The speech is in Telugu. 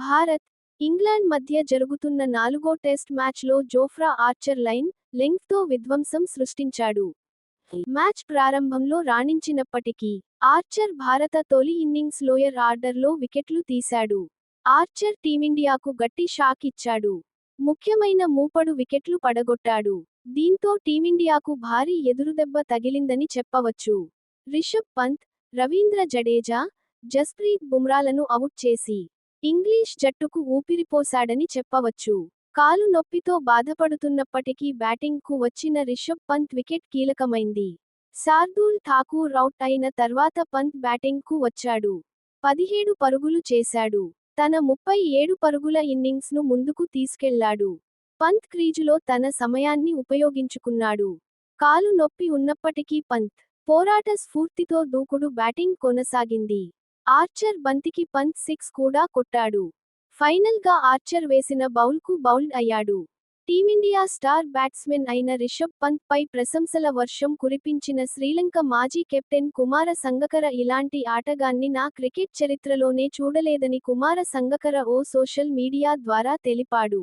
భారత్ ఇంగ్లాండ్ మధ్య జరుగుతున్న నాలుగో టెస్ట్ మ్యాచ్లో జోఫ్రా ఆర్చర్ లైన్ లెంగ్తో విధ్వంసం సృష్టించాడు. మ్యాచ్ ప్రారంభంలో రాణించినప్పటికీ ఆర్చర్ భారత తొలి ఇన్నింగ్స్ లోయర్ ఆర్డర్లో వికెట్లు తీశాడు. ఆర్చర్ టీమిండియాకు గట్టి షాక్ ఇచ్చాడు. ముఖ్యమైన మూపడు వికెట్లు పడగొట్టాడు. దీంతో టీమిండియాకు భారీ ఎదురుదెబ్బ తగిలిందని చెప్పవచ్చు. రిషబ్ పంత్ రవీంద్ర జడేజా జస్ప్రీత్ బుమ్రాలను అవుట్ చేసి ఇంగ్లీష్ జట్టుకు ఊపిరిపోశాడని చెప్పవచ్చు. కాలు నొప్పితో బాధపడుతున్నప్పటికీ బ్యాటింగ్కు వచ్చిన రిషబ్ పంత్ వికెట్ కీలకమైంది. శార్దూల్ ఠాకూర్ అవుట్ అయిన తర్వాత పంత్ బ్యాటింగ్కు వచ్చాడు. పదిహేడు పరుగులు చేశాడు. తన ముప్పై ఏడు పరుగుల ఇన్నింగ్స్ను ముందుకు తీసుకెళ్ళాడు. పంత్ క్రీజులో తన సమయాన్ని ఉపయోగించుకున్నాడు. కాలు నొప్పి ఉన్నప్పటికీ పంత్ పోరాట స్ఫూర్తితో దూకుడు బ్యాటింగ్ కొనసాగింది. ఆర్చర్ బంతికి పంత్ సిక్స్ కూడా కొట్టాడు. ఫైనల్గా ఆర్చర్ వేసిన బౌల్కు బౌల్డ్ అయ్యాడు. టీమిండియా స్టార్ బ్యాట్స్మెన్ అయిన రిషబ్ పంత్ పై ప్రశంసల వర్షం కురిపించిన శ్రీలంక మాజీ కెప్టెన్ కుమార సంగకర ఇలాంటి ఆటగాన్ని నా క్రికెట్ చరిత్రలోనే చూడలేదని కుమార సంగకర ఓ సోషల్ మీడియా ద్వారా తెలిపాడు.